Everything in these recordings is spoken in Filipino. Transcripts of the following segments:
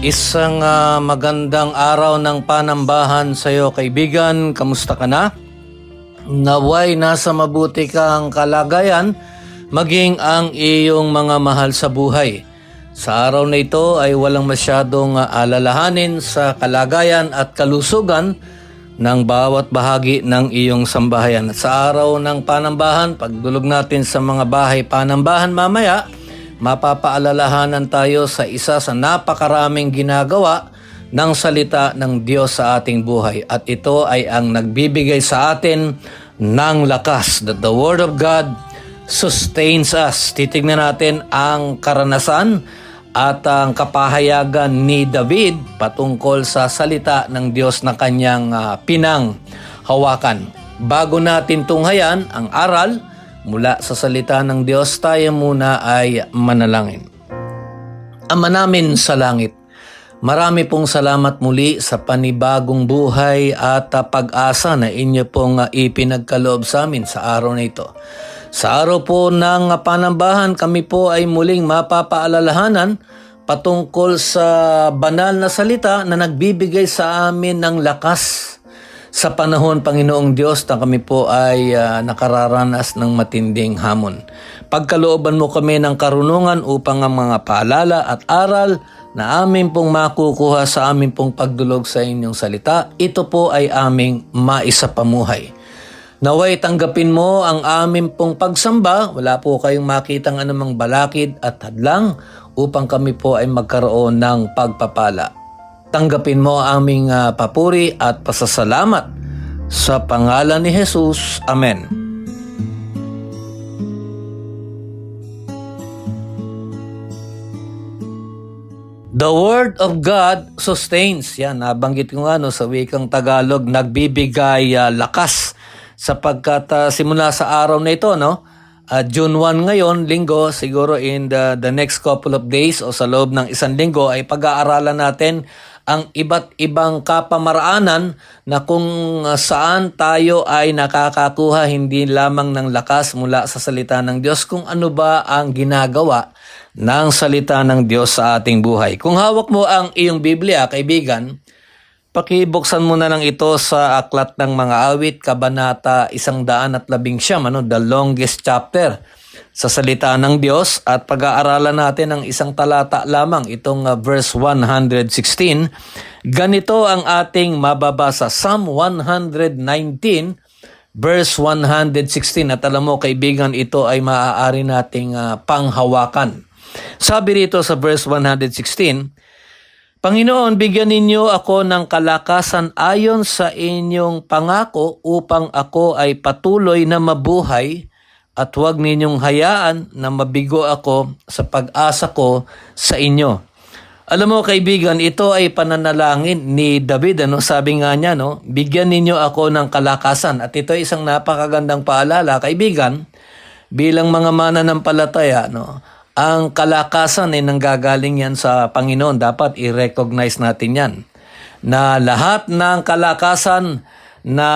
Isang ah, magandang araw ng panambahan sa iyo kaibigan. Kamusta ka na? Naway nasa mabuti kang kalagayan maging ang iyong mga mahal sa buhay. Sa araw na ito ay walang masyadong ah, alalahanin sa kalagayan at kalusugan ng bawat bahagi ng iyong sambahayan. At sa araw ng panambahan, pagdulog natin sa mga bahay panambahan mamaya, mapapaalalahanan tayo sa isa sa napakaraming ginagawa ng salita ng Diyos sa ating buhay. At ito ay ang nagbibigay sa atin ng lakas. That the Word of God sustains us. Titignan natin ang karanasan at ang kapahayagan ni David patungkol sa salita ng Diyos na kanyang ah, pinang hawakan. Bago natin tunghayan ang aral mula sa salita ng Diyos, tayo muna ay manalangin. Ama namin sa langit, marami pong salamat muli sa panibagong buhay at pag-asa na inyo pong ipinagkaloob sa amin sa araw na ito. Sa araw po ng ah, panambahan, kami po ay muling mapapaalalahanan patungkol sa banal na salita na nagbibigay sa amin ng lakas sa panahon, Panginoong Diyos, na kami po ay ah, nakararanas ng matinding hamon. Pagkalooban mo kami ng karunungan upang ang mga paalala at aral na amin pong makukuha sa amin pong pagdulog sa inyong salita, ito po ay aming maisapamuhay. Naway tanggapin mo ang amin pong pagsamba, wala po kayong makitang anumang balakid at hadlang upang kami po ay magkaroon ng pagpapala. Tanggapin mo ang aming ah, papuri at pasasalamat sa pangalan ni Jesus. Amen. The Word of God sustains. Yan, nabanggit ko nga no, sa wikang Tagalog, nagbibigay ah, lakas sapagkat ah, simula sa araw na ito, no, ah, June 1 ngayon, linggo, siguro in the, the next couple of days o sa loob ng isang linggo ay pag-aaralan natin ang iba't ibang kapamaraanan na kung ah, saan tayo ay nakakakuha hindi lamang ng lakas mula sa salita ng Diyos, kung ano ba ang ginagawa ng salita ng Diyos sa ating buhay. Kung hawak mo ang iyong Biblia, kaibigan, pakibuksan mo na lang ito sa Aklat ng Mga Awit, Kabanata 119, ano, the longest chapter sa salita ng Diyos at pag-aaralan natin ang isang talata lamang, itong uh, verse 116. Ganito ang ating mababasa, Psalm 119, verse 116 at alam mo kaibigan ito ay maaari nating ah, panghawakan. Sabi rito sa verse 116, Panginoon, bigyan ninyo ako ng kalakasan ayon sa inyong pangako upang ako ay patuloy na mabuhay at huwag ninyong hayaan na mabigo ako sa pag-asa ko sa inyo. Alam mo kaibigan, ito ay pananalangin ni David. Ano? Sabi nga niya, no? bigyan ninyo ako ng kalakasan. At ito ay isang napakagandang paalala, kaibigan, bilang mga mananampalataya, no? Ang kalakasan ay nanggagaling yan sa Panginoon. Dapat i-recognize natin yan. Na lahat ng kalakasan na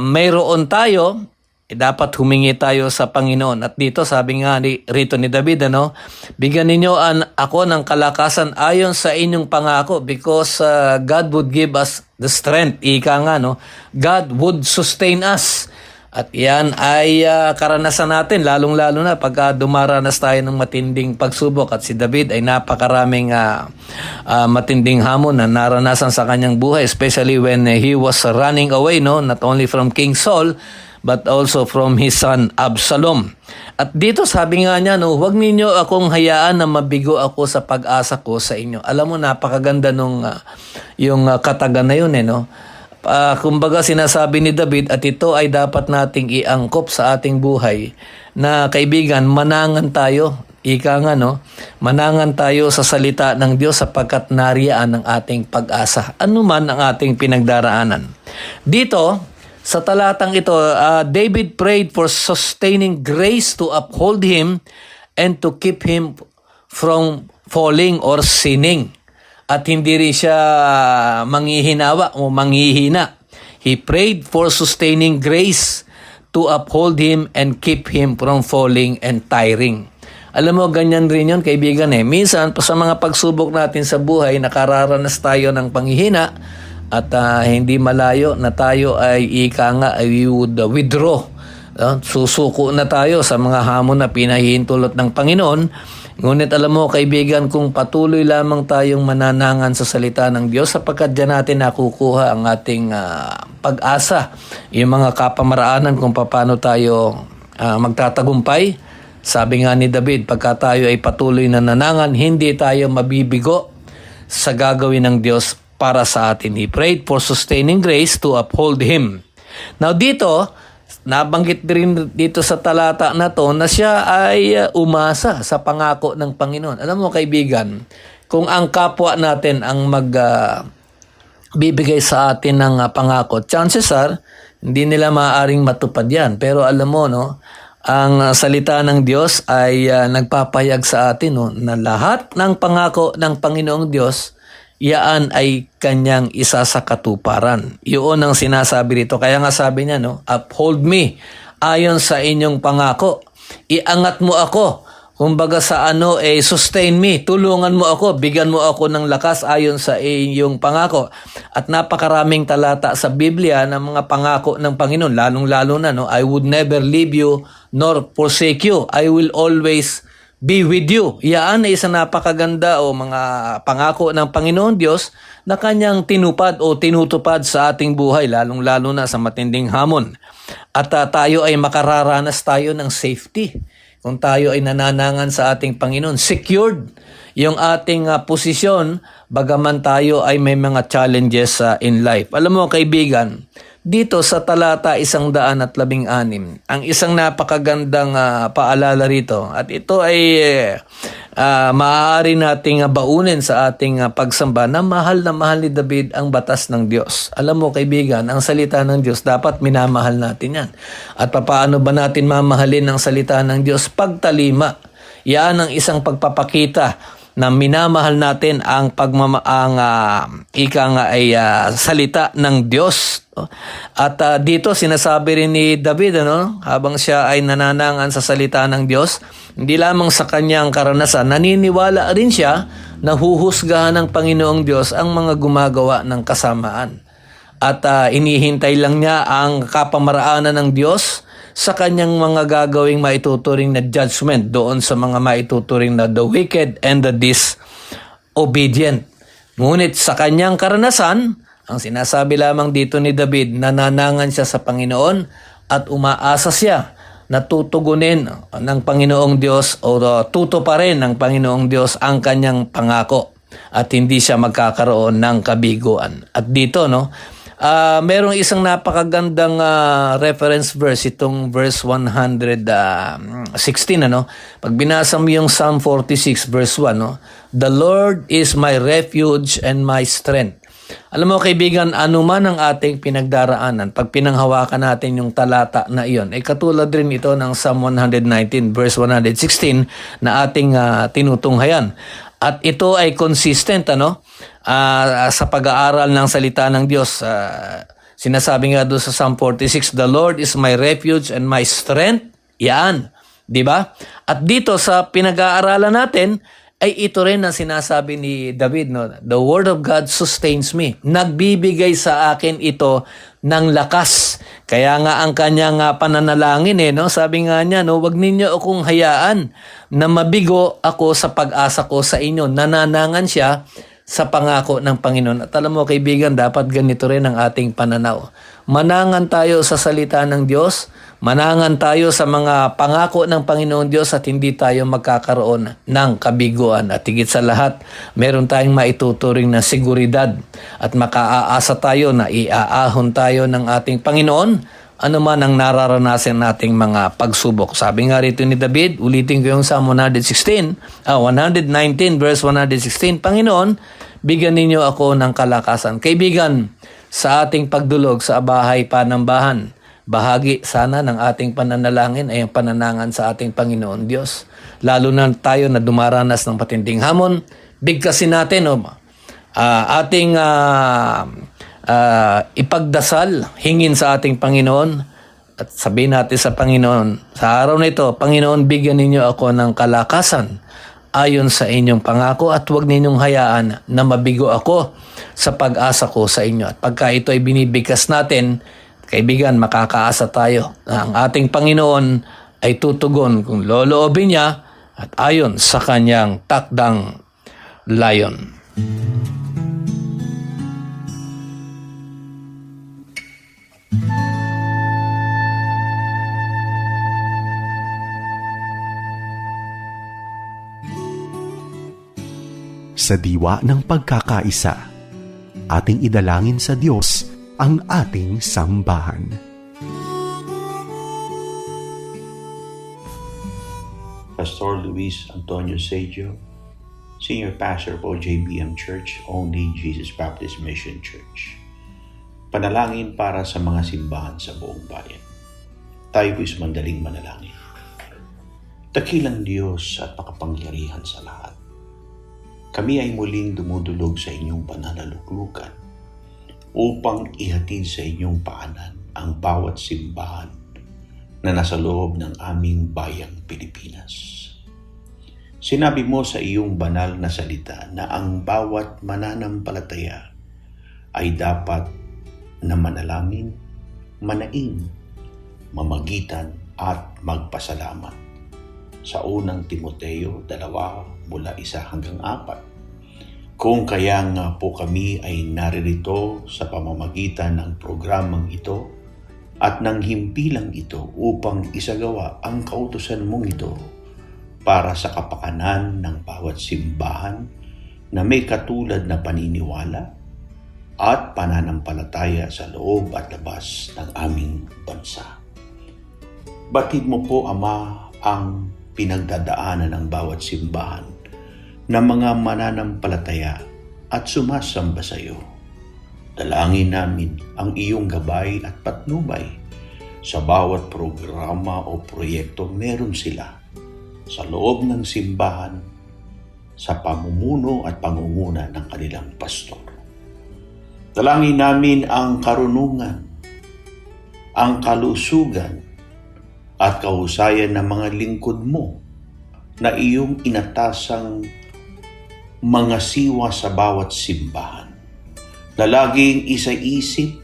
mayroon tayo, eh, dapat humingi tayo sa Panginoon. At dito sabi nga ni, rito ni David, ano, bigyan ninyo an, ako ng kalakasan ayon sa inyong pangako because uh, God would give us the strength. Ika nga, no? God would sustain us. At yan ay ah, karanasan natin, lalong-lalo na pagka dumaranas tayo ng matinding pagsubok. At si David ay napakaraming ah, ah, matinding hamon na naranasan sa kanyang buhay, especially when eh, he was running away, no? not only from King Saul, but also from his son Absalom. At dito sabi nga niya, no, huwag ninyo akong hayaan na mabigo ako sa pag-asa ko sa inyo. Alam mo, napakaganda nung ah, yung ah, katagan na yun, eh, no? Ah, kumbaga sinasabi ni David at ito ay dapat nating iangkop sa ating buhay na kaibigan, manangan tayo. Ika nga, no? Manangan tayo sa salita ng Diyos sapagkat nariyaan ang ating pag-asa. Ano man ang ating pinagdaraanan. Dito, sa talatang ito, ah, David prayed for sustaining grace to uphold him and to keep him from falling or sinning. At hindi rin siya manghihinawa o manghihina. He prayed for sustaining grace to uphold him and keep him from falling and tiring. Alam mo, ganyan rin yun, kaibigan eh. Minsan, sa mga pagsubok natin sa buhay, nakararanas tayo ng panghihina at ah, hindi malayo na tayo ay ika nga ay would uh, withdraw. Uh, susuko na tayo sa mga hamon na pinahihintulot ng Panginoon. Ngunit alam mo kaibigan kung patuloy lamang tayong mananangan sa salita ng Diyos sapagkat dyan natin nakukuha ang ating ah, pag-asa. Yung mga kapamaraanan kung paano tayo ah, magtatagumpay. Sabi nga ni David, pagka tayo ay patuloy na nanangan, hindi tayo mabibigo sa gagawin ng Diyos para sa atin. He prayed for sustaining grace to uphold him. Now dito, nabanggit din dito sa talata na to na siya ay uh, umasa sa pangako ng Panginoon. Alam mo kaibigan, kung ang kapwa natin ang mag uh, bibigay sa atin ng uh, pangako, chances are hindi nila maaaring matupad yan. Pero alam mo, no, ang salita ng Diyos ay uh, nagpapayag sa atin no, na lahat ng pangako ng Panginoong Diyos, yaan ay kanyang isa sa katuparan. Yun ang sinasabi rito. Kaya nga sabi niya, no, uphold me ayon sa inyong pangako. Iangat mo ako. Kumbaga sa ano, eh, sustain me. Tulungan mo ako. Bigyan mo ako ng lakas ayon sa iyong pangako. At napakaraming talata sa Biblia ng mga pangako ng Panginoon. Lalong-lalo na, no, I would never leave you nor forsake you. I will always be with you. Iyan ay isang napakaganda o mga pangako ng Panginoon Diyos na kanyang tinupad o tinutupad sa ating buhay, lalong-lalo na sa matinding hamon. At ah, tayo ay makararanas tayo ng safety. Kung tayo ay nananangan sa ating Panginoon, secured yung ating ah, posisyon, bagaman tayo ay may mga challenges ah, in life. Alam mo kaibigan, dito sa talata isang daan at labing anim, ang isang napakagandang ah, paalala rito at ito ay uh, maaari nating ah, baunin sa ating ah, pagsamba na mahal na mahal ni David ang batas ng Diyos. Alam mo kaibigan, ang salita ng Diyos dapat minamahal natin yan. At paano ba natin mamahalin ang salita ng Diyos? Pagtalima. Yan ang isang pagpapakita na minamahal natin ang pagmama ang ah, ika nga ay ah, salita ng Diyos. At ah, dito sinasabi rin ni David ano, habang siya ay nananangan sa salita ng Diyos, hindi lamang sa kanyang karanasan, naniniwala rin siya na huhusgahan ng Panginoong Diyos ang mga gumagawa ng kasamaan. At ah, inihintay lang niya ang kapamaraanan ng Diyos sa kanyang mga gagawing maituturing na judgment doon sa mga maituturing na the wicked and the disobedient. Ngunit sa kanyang karanasan, ang sinasabi lamang dito ni David, nananangan siya sa Panginoon at umaasa siya na tutugunin ng Panginoong Diyos o tuto pa rin ng Panginoong Diyos ang kanyang pangako at hindi siya magkakaroon ng kabiguan. At dito, no, Ah, merong isang napakagandang ah, reference verse itong verse 116 ano. Pag binasa mo yung Psalm 46 verse 1 no, The Lord is my refuge and my strength. Alam mo kaibigan, ano man ang ating pinagdaraanan, pag pinanghawakan natin yung talata na iyon, ay katulad rin ito ng Psalm 119 verse 116 na ating ah, tinutunghayan. At ito ay consistent ano ah, sa pag-aaral ng salita ng Diyos. Ah, sinasabi nga doon sa Psalm 46, The Lord is my refuge and my strength. Yan. Di ba? At dito sa pinag-aaralan natin, ay ito rin ang sinasabi ni David, no? The word of God sustains me. Nagbibigay sa akin ito ng lakas. Kaya nga ang kanyang nga pananalangin eh, no? Sabi nga niya, no, wag ninyo akong hayaan na mabigo ako sa pag-asa ko sa inyo. Nananangan siya sa pangako ng Panginoon. At alam mo kaibigan, dapat ganito rin ang ating pananaw. Manangan tayo sa salita ng Diyos, manangan tayo sa mga pangako ng Panginoon Diyos at hindi tayo magkakaroon ng kabiguan. At higit sa lahat, meron tayong maituturing na seguridad at makaaasa tayo na iaahon tayo ng ating Panginoon ano man ang nararanasan nating mga pagsubok. Sabi nga rito ni David, ulitin ko yung Psalm 116, ah, 119 verse 116, Panginoon, bigyan ninyo ako ng kalakasan. Kaibigan, sa ating pagdulog sa bahay panambahan, bahagi sana ng ating pananalangin ay ang pananangan sa ating Panginoon Diyos. Lalo na tayo na dumaranas ng patinding hamon, bigkasin natin, o ah, ating ah, ah, ipagdasal, hingin sa ating Panginoon at sabihin natin sa Panginoon, sa araw na ito, Panginoon, bigyan ninyo ako ng kalakasan ayon sa inyong pangako at huwag ninyong hayaan na mabigo ako sa pag-asa ko sa inyo. At pagka ito ay binibigkas natin, kaibigan, makakaasa tayo na ang ating Panginoon ay tutugon kung loloobin niya at ayon sa kanyang takdang layon. Sa diwa ng pagkakaisa, ating idalangin sa Diyos ang ating sambahan. Pastor Luis Antonio Sejo, Senior Pastor po JBM Church, Only Jesus Baptist Mission Church. Panalangin para sa mga simbahan sa buong bayan. Tayo po'y mandaling manalangin. Dakilang Diyos at makapangyarihan sa lahat. Kami ay muling dumudulog sa inyong pananaluklukan upang ihatid sa inyong paanan ang bawat simbahan na nasa loob ng aming bayang Pilipinas. Sinabi mo sa iyong banal na salita na ang bawat mananampalataya ay dapat na manalangin, manaing, mamagitan at magpasalamat. Sa unang Timoteo, dalawa mula isa hanggang apat. Kung kaya nga po kami ay naririto sa pamamagitan ng programang ito at ng himpilang ito upang isagawa ang kautusan mong ito para sa kapakanan ng bawat simbahan na may katulad na paniniwala at pananampalataya sa loob at labas ng aming bansa. Batid mo po, Ama, ang pinagdadaanan ng bawat simbahan na mga mananampalataya at sumasamba sa iyo. Dalangin namin ang iyong gabay at patnubay sa bawat programa o proyekto meron sila sa loob ng simbahan sa pamumuno at pangunguna ng kanilang pastor. Dalangin namin ang karunungan, ang kalusugan at kahusayan ng mga lingkod mo na iyong inatasang mga siwa sa bawat simbahan na laging isa-isip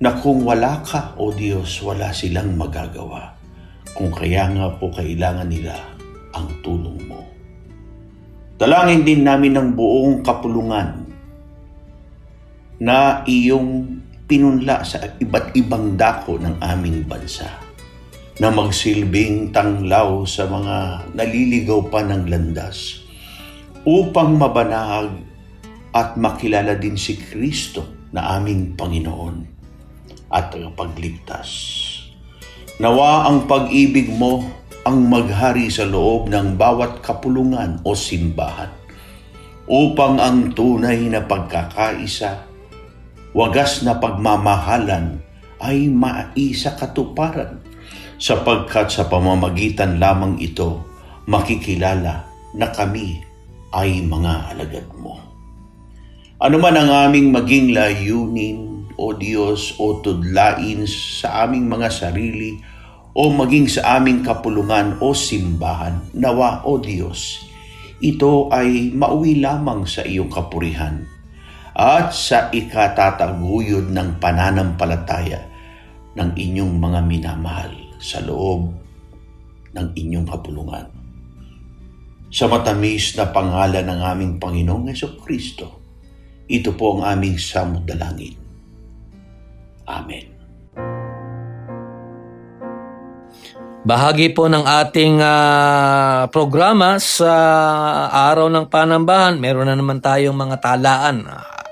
na kung wala ka, o Diyos, wala silang magagawa. Kung kaya nga po kailangan nila ang tulong mo. Dalangin din namin ng buong kapulungan na iyong pinunla sa iba't ibang dako ng aming bansa na magsilbing tanglaw sa mga naliligaw pa ng landas upang mabanahag at makilala din si Kristo na aming Panginoon at tagapagligtas. Nawa ang pag-ibig mo ang maghari sa loob ng bawat kapulungan o simbahan upang ang tunay na pagkakaisa, wagas na pagmamahalan ay maisa katuparan sapagkat sa pamamagitan lamang ito makikilala na kami ay mga alagad mo. Ano man ang aming maging layunin, O Diyos, o tudlain sa aming mga sarili, o maging sa aming kapulungan o simbahan, nawa, O Diyos, ito ay mauwi lamang sa iyong kapurihan at sa ikatataguyod ng pananampalataya ng inyong mga minamahal sa loob ng inyong kapulungan. Sa matamis na pangalan ng aming Panginoong Yeso Kristo, Ito po ang aming samot dalangin. Amen. Bahagi po ng ating ah, programa sa araw ng panambahan, meron na naman tayong mga talaan ah,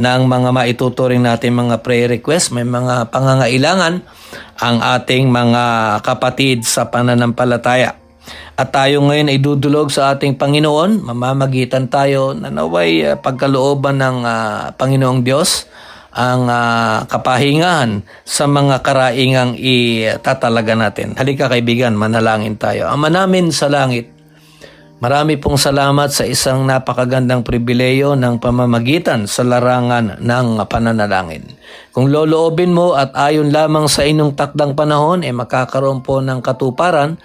ng mga maituturing natin mga prayer request. May mga pangangailangan ang ating mga kapatid sa pananampalataya. At tayo ngayon ay dudulog sa ating Panginoon, mamamagitan tayo na naway ah, pagkalooban ng ah, Panginoong Diyos ang ah, kapahingahan sa mga karaingang itatalaga natin. Halika kaibigan, manalangin tayo. Ama namin sa langit, marami pong salamat sa isang napakagandang pribileyo ng pamamagitan sa larangan ng pananalangin. Kung loloobin mo at ayon lamang sa inyong takdang panahon, eh makakaroon po ng katuparan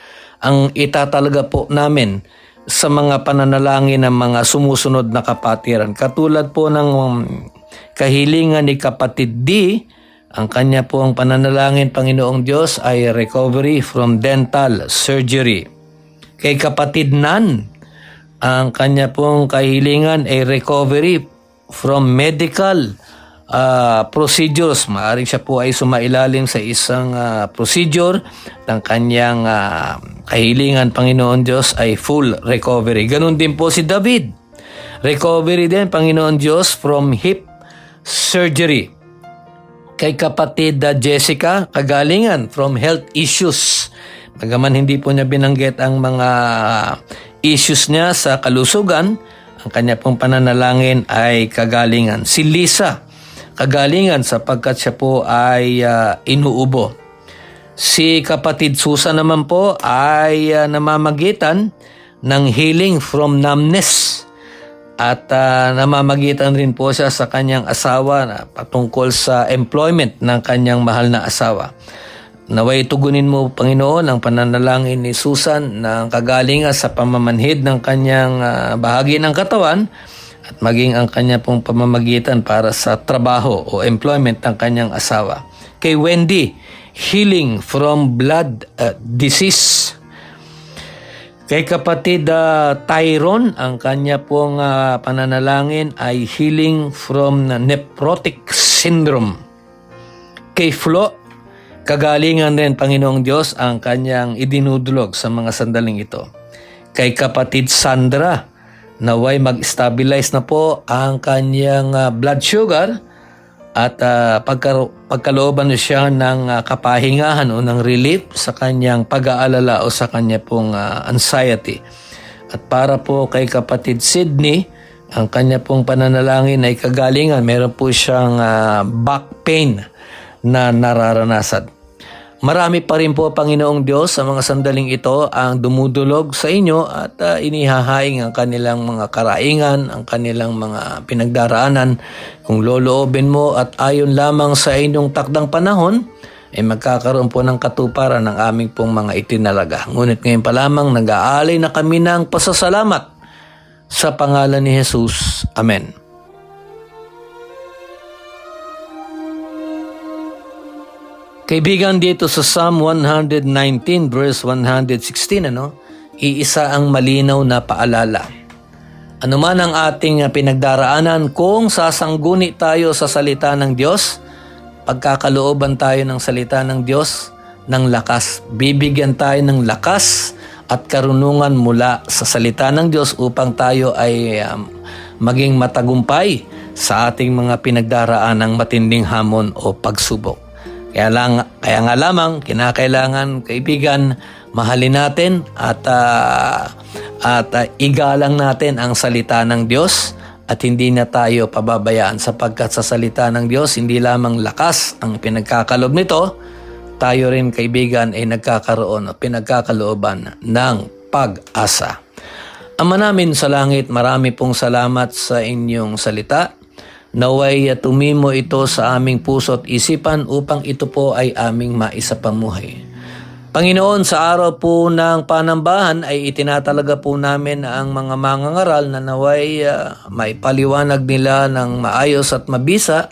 ang itatalaga po namin sa mga pananalangin ng mga sumusunod na kapatiran. Katulad po ng um, kahilingan ni kapatid D, ang kanya po ang pananalangin Panginoong Diyos ay recovery from dental surgery. Kay kapatid Nan, ang kanya pong kahilingan ay recovery from medical ah, procedures. Maaring siya po ay sumailalim sa isang ah, procedure ng kanyang ah, kahilingan Panginoon Diyos ay full recovery. Ganon din po si David. Recovery din Panginoon Diyos from hip surgery. Kay kapatid ah, Jessica, kagalingan from health issues. Bagaman hindi po niya binanggit ang mga issues niya sa kalusugan, ang kanya pong pananalangin ay kagalingan. Si Lisa, kagalingan sapagkat siya po ay ah, inuubo. Si kapatid Susan naman po ay ah, namamagitan ng healing from numbness. At ah, namamagitan rin po siya sa kanyang asawa na patungkol sa employment ng kanyang mahal na asawa. Naway tugunin mo, Panginoon, ang pananalangin ni Susan ng kagalingan sa pamamanhid ng kanyang ah, bahagi ng katawan at maging ang kanya pong pamamagitan para sa trabaho o employment ng kanyang asawa. Kay Wendy, healing from blood ah, disease. Kay kapatid ah, Tyron, ang kanya pong ah, pananalangin ay healing from nephrotic syndrome. Kay Flo, kagalingan rin Panginoong Diyos ang kanyang idinudulog sa mga sandaling ito. Kay kapatid Sandra, naway mag-stabilize na po ang kanyang ah, blood sugar at ah, pagka, pagkalooban siya ng ah, kapahingahan o ng relief sa kanyang pag-aalala o sa kanya pong ah, anxiety. At para po kay kapatid Sydney, ang kanya pong pananalangin ay kagalingan. Meron po siyang ah, back pain na nararanasan. Marami pa rin po, Panginoong Diyos, sa mga sandaling ito ang dumudulog sa inyo at ah, inihahaing ang kanilang mga karaingan, ang kanilang mga pinagdaraanan. Kung loloobin mo at ayon lamang sa inyong takdang panahon, ay magkakaroon po ng katuparan ng aming pong mga itinalaga. Ngunit ngayon pa lamang nag-aalay na kami ng pasasalamat sa pangalan ni Jesus. Amen. Kaibigan dito sa Psalm 119 verse 116 ano, iisa ang malinaw na paalala. Ano man ang ating pinagdaraanan kung sasangguni tayo sa salita ng Diyos, pagkakalooban tayo ng salita ng Diyos ng lakas. Bibigyan tayo ng lakas at karunungan mula sa salita ng Diyos upang tayo ay um, maging matagumpay sa ating mga pinagdaraan ng matinding hamon o pagsubok. Kaya, lang, kaya nga lamang, kinakailangan, kaibigan, mahalin natin at, ah, at ah, igalang natin ang salita ng Diyos at hindi na tayo pababayaan sapagkat sa salita ng Diyos, hindi lamang lakas ang pinagkakalob nito, tayo rin kaibigan ay nagkakaroon o pinagkakalooban ng pag-asa. Ama namin sa langit, marami pong salamat sa inyong salita. Naway tumimo ito sa aming puso at isipan upang ito po ay aming maisapamuhay. Panginoon, sa araw po ng panambahan ay itinatalaga po namin ang mga mangangaral na naway uh, maipaliwanag nila ng maayos at mabisa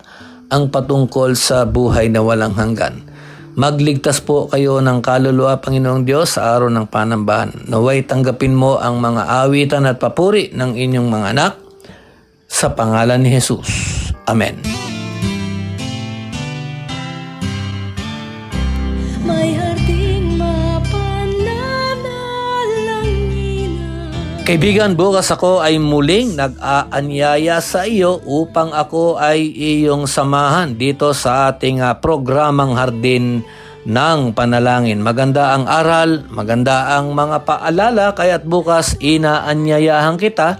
ang patungkol sa buhay na walang hanggan. Magligtas po kayo ng kaluluwa, Panginoong Diyos, sa araw ng panambahan. Naway tanggapin mo ang mga awitan at papuri ng inyong mga anak Sa pangalan ni Jesus. Amen. Kaibigan, bukas ako ay muling nag-aanyaya sa iyo upang ako ay iyong samahan dito sa ating ah, programang Hardin ng Panalangin. Maganda ang aral, maganda ang mga paalala, kaya't bukas inaanyayahan kita,